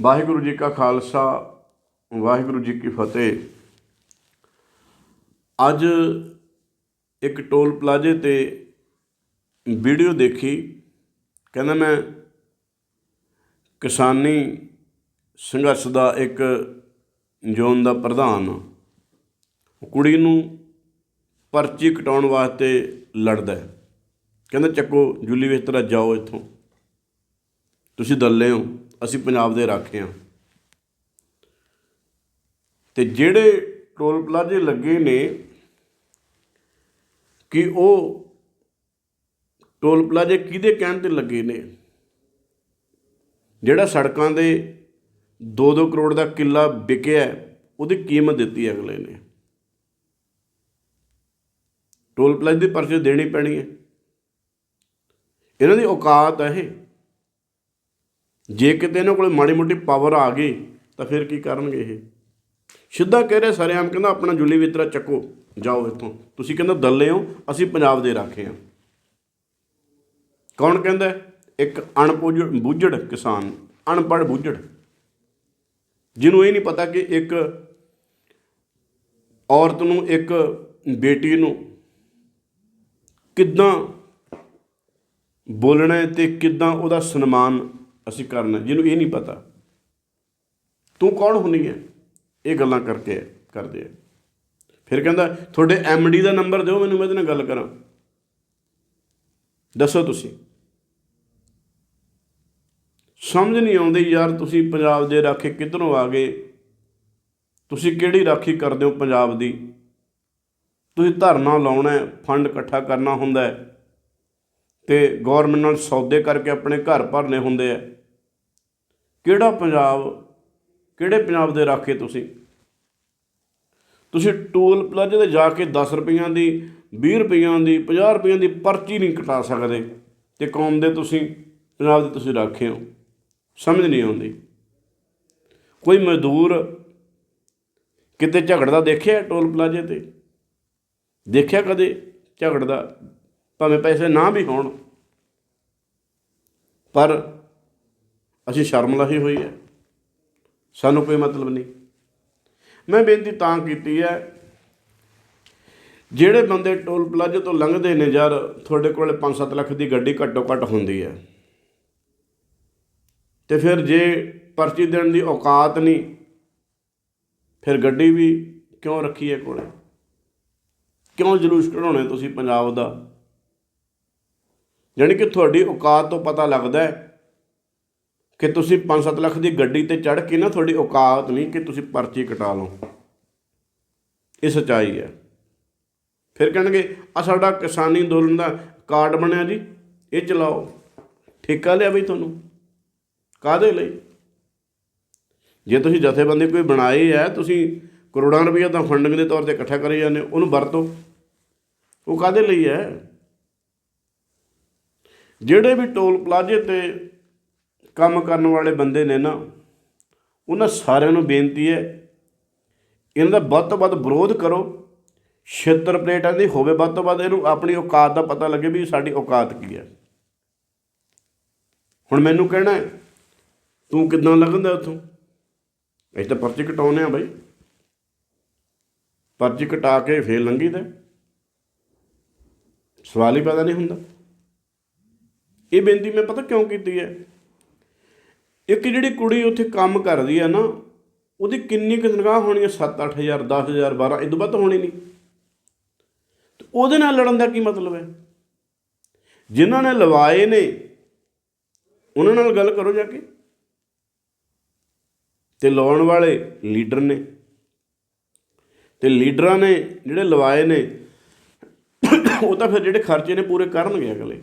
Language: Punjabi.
ਵਾਹਿਗੁਰੂ ਜੀ ਕਾ ਖਾਲਸਾ, ਵਾਹਿਗੁਰੂ ਜੀ ਕੀ ਫਤਿਹ। ਅੱਜ ਇੱਕ ਟੋਲ ਪਲਾਜ਼ੇ ਤੇ ਵੀਡੀਓ ਦੇਖੀ। ਕਹਿੰਦਾ ਮੈਂ ਕਿਸਾਨੀ ਸੰਘਰਸ਼ ਦਾ ਇੱਕ ਜ਼ੋਨ ਦਾ ਪ੍ਰਧਾਨ ਹਾਂ। ਕੁੜੀ ਨੂੰ ਪਰਚੀ ਕਟਾਉਣ ਵਾਸਤੇ ਲੜਦਾ ਹੈ। ਕਹਿੰਦਾ, ਚੱਕੋ ਜੁਲੀ ਤਰ੍ਹਾਂ ਜਾਓ ਇੱਥੋਂ। ਤੁਸੀਂ ਦੱਲੇ ਹੋ। ਅਸੀਂ ਪੰਜਾਬ ਦੇ ਰਾਖੇ ਹਾਂ। ਤੇ ਜਿਹੜੇ ਟੋਲ ਪਲਾਜ਼ੇ ਲੱਗੇ ਨੇ ਕਿ ਉਹ ਟੋਲ ਪਲਾਜ਼ੇ ਕਿਹਦੇ ਕਹਿਣ ਤੇ ਲੱਗੇ ਨੇ? ਜਿਹੜਾ ਸੜਕਾਂ ਦੇ 2-2 ਕਰੋੜ ਦਾ ਕਿੱਲਾ ਵਿਕਿਆ ਉਹਦੀ ਕੀਮਤ ਦਿੱਤੀ ਅਗਲੇ ਨੇ। ਟੋਲ ਪਲਾਜ਼ੇ ਦੀ ਪਰਚੇ ਦੇਣੀ ਪੈਣੀ ਹੈ। ਇਹਨਾਂ ਦੀ ਔਕਾਤ ਹੈ ਇਹ। ਜੇ ਕਿਤੇ ਇਹਨਾਂ ਕੋਲ ਮਾੜੀ ਮੋਟੀ ਪਾਵਰ ਆ ਗਈ, ਤਾਂ ਫਿਰ ਕੀ ਕਰਨਗੇ ਇਹ? ਸਿੱਧਾ ਕਹਿ ਰਿਹਾ ਸਰੇਆਮ, ਕਹਿੰਦਾ ਆਪਣਾ ਜੁਲੀ ਵਿਤਰਾ ਚੱਕੋ, ਜਾਓ ਇੱਥੋਂ। ਤੁਸੀਂ ਕਹਿੰਦਾ ਦੱਲੇ ਹੋ, ਅਸੀਂ ਪੰਜਾਬ ਦੇ ਰਾਖੇ ਹਾਂ। ਕੌਣ ਕਹਿੰਦਾ? ਇੱਕ ਅਣਪੁੱਜੜ ਬੁੱਝੜ ਕਿਸਾਨ ਅਨਪੜ੍ਹ ਬੁੱਝੜ। ਜਿਹਨੂੰ ਇਹ ਨਹੀਂ ਪਤਾ ਕਿ ਇੱਕ ਔਰਤ ਨੂੰ, ਇੱਕ ਬੇਟੀ ਨੂੰ ਕਿੱਦਾਂ ਬੋਲਣਾ ਹੈ ਤੇ ਕਿੱਦਾਂ ਉਹਦਾ ਸਨਮਾਨ ਅਸੀਂ ਕਰਨਾ, ਜਿਹਨੂੰ ਇਹ ਨਹੀਂ ਪਤਾ। ਤੂੰ ਕੌਣ ਹੁੰਨੀ ਹੈ ਇਹ ਗੱਲਾਂ ਕਰਕੇ ਕਰਦੇ ਆ ਫਿਰ ਕਹਿੰਦਾ, ਤੁਹਾਡੇ ਡੀ ਦਾ ਨੰਬਰ ਦਿਓ, ਮੈਨੂੰ ਮੈਂ ਇਹਦੇ ਨਾਲ ਗੱਲ ਕਰਾਂ। ਦੱਸੋ ਤੁਸੀਂ। ਸਮਝ ਨਹੀਂ ਆਉਂਦੀ, ਯਾਰ ਤੁਸੀਂ ਪੰਜਾਬ ਦੇ ਰਾਖੇ ਕਿੱਧਰੋਂ ਆ ਗਏ? ਤੁਸੀਂ ਕਿਹੜੀ ਰਾਖੀ ਕਰਦੇ ਹੋ ਪੰਜਾਬ ਦੀ? ਤੁਸੀਂ ਧਰਨਾ ਲਾਉਣਾ ਹੈ ਫੰਡ ਇਕੱਠਾ ਕਰਨਾ ਹੁੰਦਾ ਹੈ ਤੇ ਗਵਰਨਮੈਂਟ ਨਾਲ ਸੌਦੇ ਕਰਕੇ ਆਪਣੇ ਘਰ ਭਰਨੇ ਹੁੰਦੇ ਆ। ਕਿਹੜਾ ਪੰਜਾਬ, ਕਿਹੜੇ ਪੰਜਾਬ ਦੇ ਰਾਖੇ ਤੁਸੀਂ? ਤੁਸੀਂ ਟੋਲ ਪਲਾਜ਼ੇ ਤੇ ਜਾ ਕੇ 10 ਰੁਪਈਆਂ ਦੀ 20 ਰੁਪਈਆਂ ਦੀ 50 ਰੁਪਈਆਂ ਦੀ ਪਰਚੀ ਨਹੀਂ ਕਟਾ ਸਕਦੇ ਤੇ ਕੌਮ ਦੇ ਤੁਸੀਂ, ਪੰਜਾਬ ਦੇ ਤੁਸੀਂ ਰਾਖੇ ਹੋ। ਸਮਝ ਨਹੀਂ ਆਉਂਦੀ। ਕੋਈ ਮਜ਼ਦੂਰ ਕਿਤੇ ਝਗੜਦਾ ਦੇਖਿਆ ਟੋਲ ਪਲਾਜ਼ੇ ਤੇ? ਦੇਖਿਆ ਕਦੇ ਝਗੜਦਾ? ਭਾਵੇਂ ਪੈਸੇ ਨਾ ਵੀ ਹੋਣ, ਪਰ ਅਸੀਂ ਸ਼ਰਮ ਲਾਹੀ ਹੋਈ ਹੈ। ਸਾਨੂੰ ਕੋਈ ਮਤਲਬ ਨਹੀਂ। ਮੈਂ ਬੇਨਤੀ ਤਾਂ ਕੀਤੀ ਹੈ, ਜਿਹੜੇ ਬੰਦੇ ਟੋਲ ਪਲਾਜ਼ੇ ਤੋਂ ਲੰਘਦੇ ਨੇ ਯਾਰ, ਤੁਹਾਡੇ ਕੋਲ 5-7 ਲੱਖ ਦੀ ਗੱਡੀ ਘੱਟੋ ਘੱਟ ਹੁੰਦੀ ਹੈ। ਤੇ ਫਿਰ ਜੇ ਪਰਚੀ ਦੇਣ ਦੀ ਔਕਾਤ ਨਹੀਂ, ਫਿਰ ਗੱਡੀ ਵੀ ਕਿਉਂ ਰੱਖੀ ਹੈ ਕੋਲੇ? ਕਿਉਂ ਜਲੂਸ ਕਢਾਉਣੇ ਤੁਸੀਂ ਪੰਜਾਬ ਦਾ? ਯਾਨੀ ਕਿ ਤੁਹਾਡੀ ਔਕਾਤ ਤੋਂ ਪਤਾ ਲੱਗਦਾ ਹੈ ਕਿ ਤੁਸੀਂ 5-7 ਲੱਖ ਦੀ ਗੱਡੀ ਤੇ ਚੜ੍ਹ ਕੇ ਨਾ ਤੁਹਾਡੀ ਔਕਾਤ ਨਹੀਂ ਕਿ ਤੁਸੀਂ ਪਰਚੀ ਕਟਾ ਲਓ। ਇਹ ਸੱਚਾਈ ਹੈ। ਫਿਰ ਕਹਿਣਗੇ, ਆ ਸਾਡਾ ਕਿਸਾਨੀ ਅੰਦੋਲਨ ਦਾ ਕਾਰਡ ਬਣਿਆ ਜੀ, ਇਹ ਚਲਾਓ। ਠੇਕਾ ਲਿਆ ਬਈ ਤੁਹਾਨੂੰ। ਕਾਦੇ ਲਈ? ਜੇ ਤੁਸੀਂ ਜਥੇਬੰਦੀ ਕੋਈ ਬਣਾਈ ਹੈ, ਤੁਸੀਂ ਕਰੋੜਾਂ ਰੁਪਏ ਤਾਂ ਫੰਡਿੰਗ ਦੇ ਤੌਰ ਤੇ ਇਕੱਠਾ ਕਰੀ ਜਾਂਦੇ ਹੋ, ਉਹਨੂੰ ਵਰਤੋ। ਉਹ ਕਾਦੇ ਲਈ ਹੈ? ਜਿਹੜੇ ਵੀ ਟੋਲ ਪਲਾਜ਼ੇ ਤੇ ਕੰਮ ਕਰਨ ਵਾਲੇ ਬੰਦੇ ਨੇ ਨਾ ਉਹਨਾਂ ਸਾਰਿਆਂ ਨੂੰ ਬੇਨਤੀ ਹੈ ਇਹਨਾਂ ਦਾ ਵੱਧ ਤੋਂ ਵੱਧ ਵਿਰੋਧ ਕਰੋ। ਛੇਤਰ ਪਲੇਟਾਂ ਦੀ ਹੋਵੇ ਵੱਧ ਤੋਂ ਵੱਧ ਇਹਨੂੰ ਆਪਣੀ ਔਕਾਤ ਦਾ ਪਤਾ ਲੱਗੇ ਵੀ ਸਾਡੀ ਔਕਾਤ ਕੀ ਹੈ। ਹੁਣ ਮੈਨੂੰ ਕਹਿਣਾ ਹੈ, ਤੂੰ ਕਿੱਦਾਂ ਲੰਘਦਾ ਉੱਥੋਂ? ਅਸੀਂ ਤਾਂ ਪਰਚੀ ਕਟਾਉਨੇ ਆ ਬਾਈ। ਪਰਚੀ ਕਟਾ ਕੇ ਫੇਰ ਲੰਘੀਦਾ ਸਵਾਲ ਹੀ ਪੈਦਾ ਨਹੀਂ ਹੁੰਦਾ। ਇਹ ਬੇਨਤੀ ਮੈਂ ਪਤਾ ਕਿਉਂ ਕੀਤੀ ਹੈ? ਇੱਕ ਜਿਹੜੀ ਕੁੜੀ ਉੱਥੇ ਕੰਮ ਕਰਦੀ ਹੈ ਨਾ, ਉਹਦੀ ਕਿੰਨੀ ਕੁ ਤਨਖਾਹ ਹੋਣੀ ਹੈ? 7-8000 10000 12 ਇਹ ਤੋਂ ਵੱਧ ਹੋਣੀ ਨਹੀਂ। ਤੇ ਉਹਦੇ ਨਾਲ ਲੜਨ ਦਾ ਕੀ ਮਤਲਬ ਹੈ? ਜਿਨ੍ਹਾਂ ਨੇ ਲਵਾਏ ਨੇ, ਉਹਨਾਂ ਨਾਲ ਗੱਲ ਕਰੋ ਜਾ ਕੇ। ਤੇ ਲਾਉਣ ਵਾਲੇ ਲੀਡਰ ਨੇ, ਤੇ ਲੀਡਰਾਂ ਨੇ ਜਿਹੜੇ ਲਵਾਏ ਨੇ, ਉਹ ਤਾਂ ਫਿਰ ਜਿਹੜੇ ਖਰਚੇ ਨੇ ਪੂਰੇ ਕਰਨਗੇ ਅਗਲੇ।